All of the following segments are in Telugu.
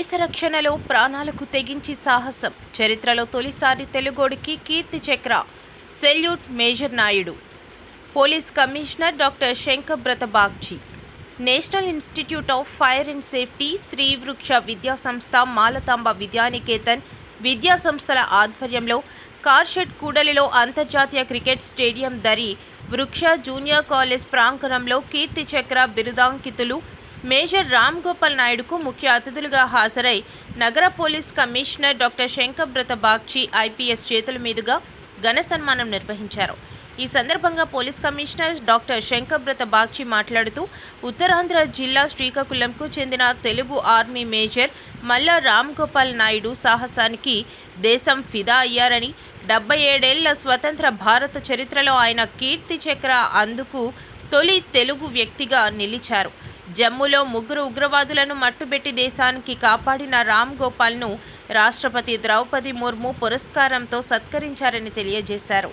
దేశ రక్షణలో ప్రాణాలకు తెగించి సాహసం. చరిత్రలో తొలిసారి తెలుగోడికి Kirti Chakra. Salute major Naidu. Police commissioner doctor Shankabrata Bagchi national institute of fire and safety Shri Vriksha Vidya Sanstha Malathamba Vidyanikethan విద్యా సంస్థల ఆధ్వర్యంలో కార్షెడ్ కూడలిలో అంతర్జాతీయ క్రికెట్ స్టేడియం దరి వృక్ష జూనియర్ కాలేజ్ ప్రాంగణంలో కీర్తి చక్ర బిరుదాంకితులు మేజర్ రామ్ గోపాల్ నాయుడుకు ముఖ్య అతిథులుగా హాజరై నగర police commissioner doctor Shankarbrata Bagchi IPS చేతుల మీదుగా ఘన సన్మానం నిర్వహించారు. ఈ సందర్భంగా police commissioner doctor Shankarbrata Bagchi మాట్లాడుతూ ఉత్తరాంధ్ర జిల్లా శ్రీకాకుళంకు చెందిన తెలుగు ఆర్మీ మేజర్ మల్లా రామ్ గోపాల్ నాయుడు సాహసానికి దేశం ఫిదా అయ్యారని డెబ్బై ఏడేళ్ళ స్వతంత్ర భారత చరిత్రలో ఆయన కీర్తి చక్ర అందుకు తొలి తెలుగు వ్యక్తిగా నిలిచారు. జమ్మూలో ముగ్గురు ఉగ్రవాదులను మట్టుబెట్టి దేశానికి కాపాడిన రామ్ గోపాల్ను రాష్ట్రపతి ద్రౌపది ముర్ము పురస్కారంతో సత్కరించారని తెలియజేశారు.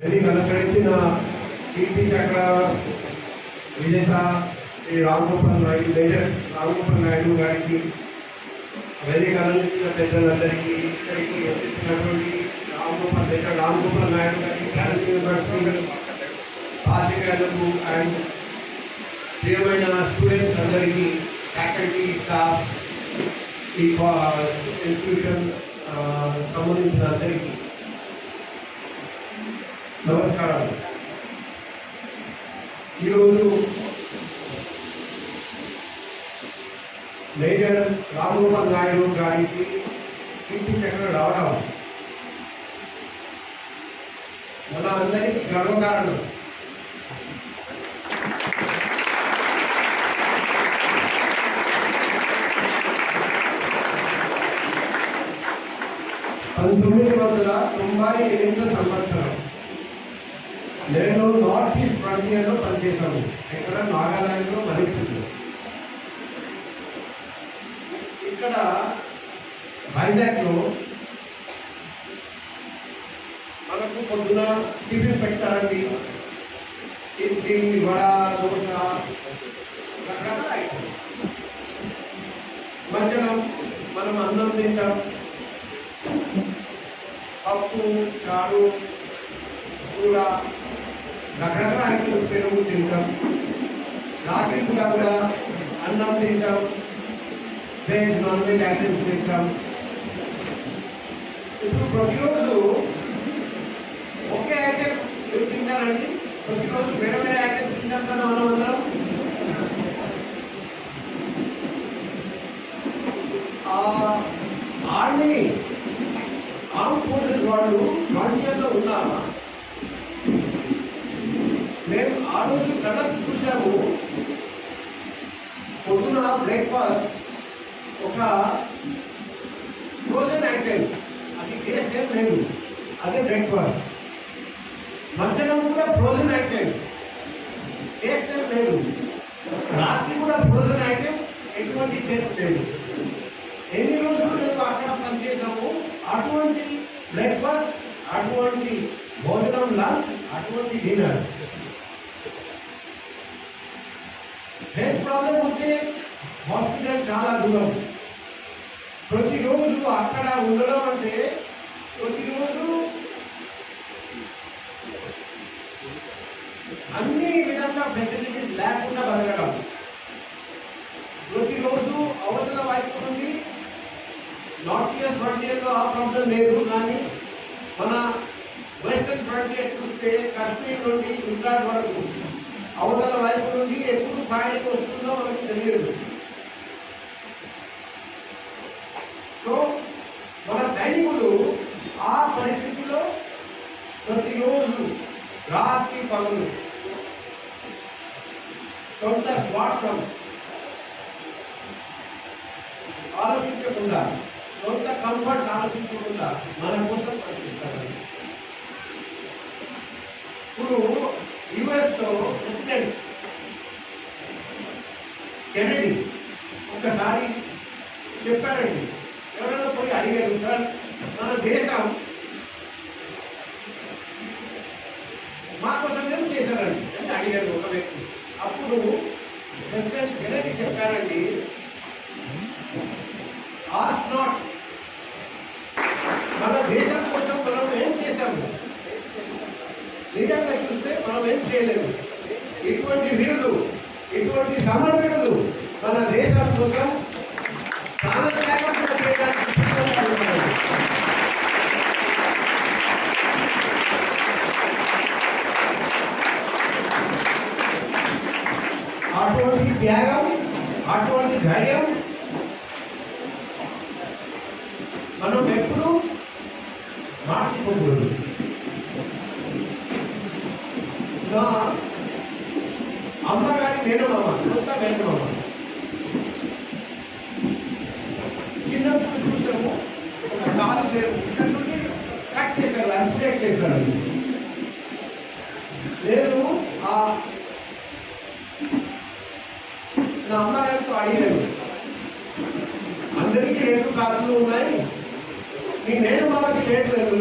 వేదిక అలంకరించిన నాయుడు గారికి అండ్ ప్రియమైన స్టూడెంట్స్ అందరికీ ఫ్యాకల్టీ స్టాఫ్ ఈ ఇన్స్టిట్యూషన్ సంబంధించిన అందరికీ నమస్కారాలు. ఈరోజు మేజర్ రామ్మోహన్ నాయుడు గారికి కీర్తి చక్ర రావడం. మన అందరికీ గర్వకారణం. పంతొమ్మిది వందల తొంభై ఎనిమిది సంవత్సరం. నేను నార్త్ ఈస్ట్ ఫ్రంటియర్లో పనిచేశాను. ఇక్కడ నాగాలాండ్లో మణిపూర్లో ఇక్కడ వైజాగ్లో మనకు పొద్దున టిఫిన్ పెడతారండి. ఇడ్లీ వడ దోశ రకరకాల ఐటమ్స్. మధ్యాహ్నం మనం అన్నం తింటాం. పప్పు చారు కూర రకరకాల ఐటమ్స్ పెరుగు తింటాం. రాత్రి కూడా కూడా అన్నం తింటాం. వెజ్ నాన్ వెజ్ ఐటమ్స్ తింటాం. ఇప్పుడు ప్రతిరోజు ఒకే ఐటమ్ మీరు తింటారండి ప్రతిరోజు వేరే వేరే ఐటమ్స్ తింటాం కదా మనం అందరం ఆ ఆర్మీ ఆర్మ్ ఫోర్సెస్ వాళ్ళు ఫ్రంటియర్లో ఉన్నారా మేము ఆ రోజు కళ్ళకు చూసాము పొద్దున బ్రేక్ఫాస్ట్ ఒక ఫ్రోజన్ ఐటెం అది టేస్ట్ ఏం లేదు. అదే బ్రేక్ఫాస్ట్ మధ్యాహ్నం కూడా ఫ్రోజన్ ఐటెం టేస్ట్ ఏం లేదు. రాత్రి కూడా ఫ్రోజన్ ఐటెం ఎటువంటి టేస్ట్ లేదు. ఎన్ని రోజులు మేము అక్కడ పనిచేసాము అటువంటి బ్రేక్ఫాస్ట్ అటువంటి భోజనం లంచ్ అటువంటి డిన్నర్ ప్రాబ్లం హాస్పిటల్ చాలా దూరం. ప్రతిరోజు అక్కడ ఉండడం అంటే ప్రతిరోజు అన్ని విధంగా ఫెసిలిటీస్ లేకుండా బతకడం. ప్రతిరోజు అవతల వైపు నుండి నార్త్ ఇయర్ ఫ్రంటియర్లో ఆ ప్రాబ్లం లేదు కానీ మన వెస్టర్న్ ఫ్రంటియర్ చూస్తే కాశ్మీర్ నుండి గుజరాత్ వరకు అవతల వైపు నుండి ఎప్పుడు ఫైరింగ్ వస్తుందో మనకు తెలియదు. సో మన సైనికులు ఆ పరిస్థితిలో ప్రతిరోజు రాత్రి పగులు సొంత స్వార్థం ఆలోచించకుండా సొంత కంఫర్ట్ ఆలోచించకుండా మన కోసం పనిచేస్తారు ఇప్పుడు యుఎస్లో ప్రెసిడెంట్ కెనడీ ఒకసారి చెప్పారండి ఎవరైనా పోయి అడిగారు సార్ మన దేశం మా కోసం ఏం చేశారండి అని అడిగారు ఒక వ్యక్తి అప్పుడు ప్రెసిడెంట్ కెనడీ చెప్పారండి ఆస్ నాట్ మన దేశం నిజంగా చూస్తే మనం ఏం చేయలేదు. ఇటువంటి వీరులు ఇటువంటి సమర్పణలు మన దేశం కోసం ప్రాణ త్యాగం చేయడానికి అటువంటి త్యాగం అటువంటి ధైర్యం మనం ఎప్పుడు మార్చుకోకూడదు నా అమ్మగారి మేనమామ కొత్త మేనమామ చిన్నప్పుడు చూసాము ఒక కాలు ఇక్కడ నుండి కట్ అప్డేట్ చేశాడు నేను ఆ నా అమ్మగారితో అడిగాను అందరికీ రెండు కాళ్ళు ఉన్నాయి. మీ నేను మామకి లేదు లేదు.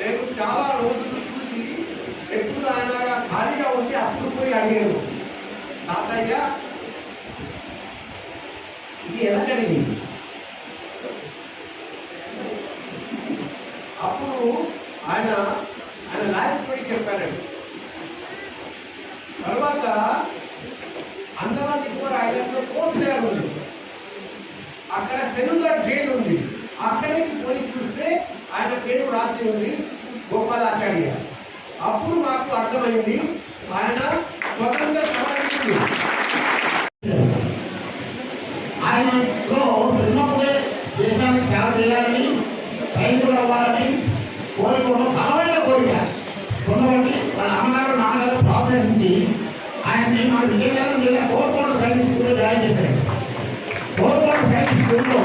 నేను చాలా రోజులు చూసి ఎప్పుడు ఆయన ఖాళీగా ఉంటే అప్పుడు పోయి అడిగాను తాతయ్య ఇది ఎలా జరిగింది? అప్పుడు ఆయన ఆయన లాస్ట్ పడి చెప్పారండి తర్వాత అందరం నికోబార్ ఐలాండ్లో కోర్ట్ లేయర్ ఉంది అక్కడ సెల్యులర్ జైలు ఉంది. అక్కడికి పోయి చూస్తే ఆయన పేరు రాసి ఉంది గోపాలాచార్య. అప్పుడు మాకు అర్థమైంది ఆయన స్వతంత్ర సమాజం ఆయనలో చిన్నప్పుడే దేశానికి సేవ చేయాలని సైనికులు అవ్వాలని కోరుకోవడం బలమైన కోరిక. ఉన్నవాటి వాళ్ళ అమ్మగారు నాన్నగారు ప్రోత్సహించి ఆయన్ని మన విజయనగరం జిల్లా కోరుకోవడం సైనిక్ స్కూల్లో జాయిన్ చేశారు. కోరుకోవడం సైనిక్ స్కూల్లో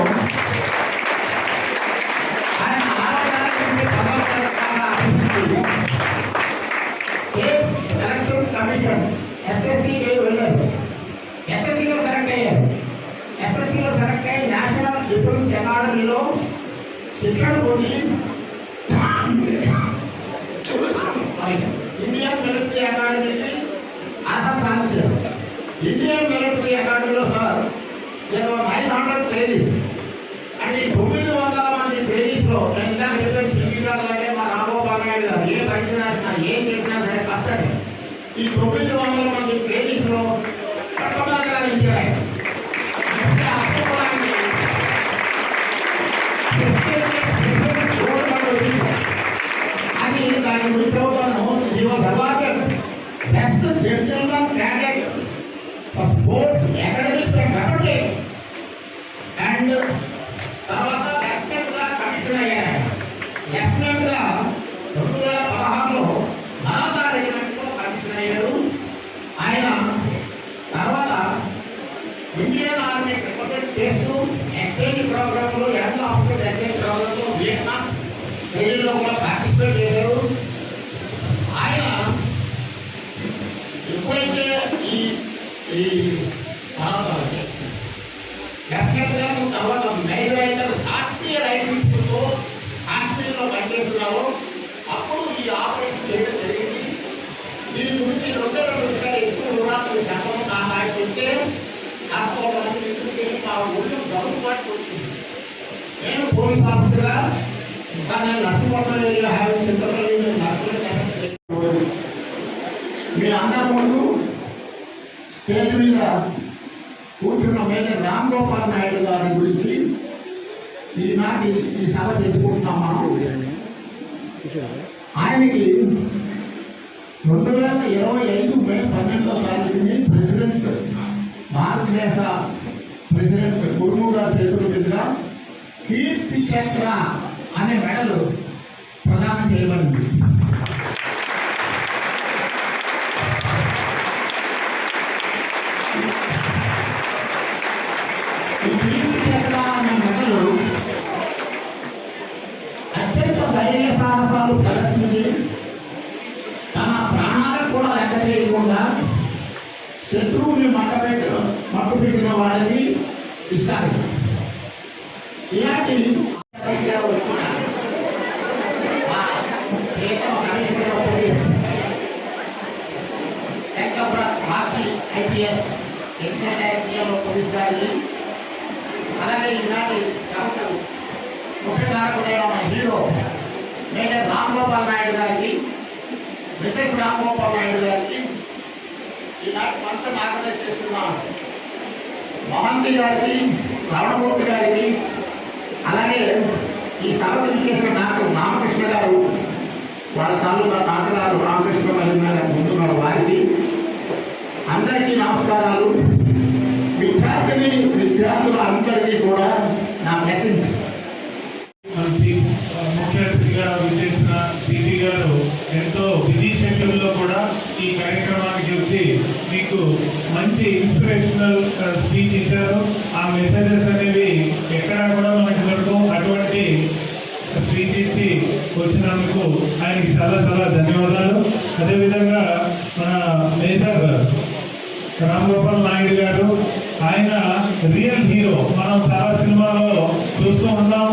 స్టేట్ సెలక్షన్ కమిషన్ ఎస్ఎస్సి వెళ్ళారు ఎస్ఎస్సిలో సెలెక్ట్ అయ్యారు ఎస్ఎస్సిలో సెలెక్ట్ అయ్యి నేషనల్ డిఫెన్స్ అకాడమీలో శిక్షణ పొంది మరి ఇండియన్ మిలిటరీ అకాడమీకి అర్హత సాధించారు ఇండియన్ మిలిటరీ అకాడమీలో సార్ నేను నైన్ హండ్రెడ్ ట్రైనీస్ పరీక్ష రాసినా ఏం చేసినా సరే కష్టమే ఈ తొమ్మిది వందల మంది ట్రైనీస్లో మొట్టమొదటిగా నిలిచారు ఆయన. Next అప్పుకోవడానికి prestigious business gold medal వచ్చింది. అది దాని గురించి పోలీస్ ఆఫీసర్గా ఇంకా నేను నర్సపట్నం ఏరియా హ్యావింగ్ చింతపల్లి మీ అందరి ముందు స్టేజ్ మీద కూర్చున్న మేజర్ రామ్ గోపాల్ నాయుడు గారి గురించి ఈనాటి ఈ సభ చేసుకుంటున్నాం మనం. ఆయనకి రెండు వేల ఇరవై ఐదు మే పన్నెండో తారీఖుని ప్రెసిడెంట్ భారతదేశ ప్రెసిడెంట్ ముర్ము గారి చేతుల మీదుగా కీర్తి చక్ర అనే మెడలు ప్రదానం చేయబడింది. అనే అత్యంత ధైర్య సాహసాలు ప్రదర్శించి తన ప్రాణాలకు కూడా లెక్క చేయకుండా శత్రువుని మట్టపెట్టి మట్టు పెట్టిన వాళ్ళకి ఇస్తారు ఇలాంటి రీతిలో వచ్చిన ఆ ప్రియతమ commissioner of police Shankar Bakshi IPS additional director police గారికి అలాగే ఈనాటి సభకు ముఖ్య కారకుడైన మన హీరో మేజర్ రామ్ గోపాల్ నాయుడు గారికి మిసెస్ రామ్ గోపాల్ నాయుడు గారికి ఈనాటి ఫంక్షన్ ఆర్గనైజ్ చేస్తున్న మహంతి గారికి రమణమూర్తి గారికి అలాగే ఈ సభకు చేసిన డాక్టర్ రామకృష్ణ గారు వాళ్ళ తాలూకా తాతగారు రామకృష్ణ మహిళ గారు ఉంటున్నారు వారికి అందరికీ నమస్కారాలు. విద్యార్థిని విద్యార్థుల అందరికీ కూడా నా మెసేజ్ మనకి ముఖ్య అతిథిగా విచ్చేసిన గారు ఎంతో విధి షెడ్యూల్లో కూడా ఈ కార్యక్రమానికి వచ్చి మీకు మంచి ఇన్స్పిరేషనల్ స్పీచ్ uh, ఇచ్చారు. ఆ మెసేజెస్ అనేవి ఎక్కడా కూడా మనకి దొరకవు. అటువంటి స్పీచ్ ఇచ్చి వచ్చినందుకు ఆయనకి చాలా చాలా ధన్యవాదాలు. అదేవిధంగా మన మేజర్ రామ్ గోపాల్ నాయుడు గారు ఆయన రియల్ హీరో మనం చాలా సినిమాలో చూస్తూ ఉన్నాం.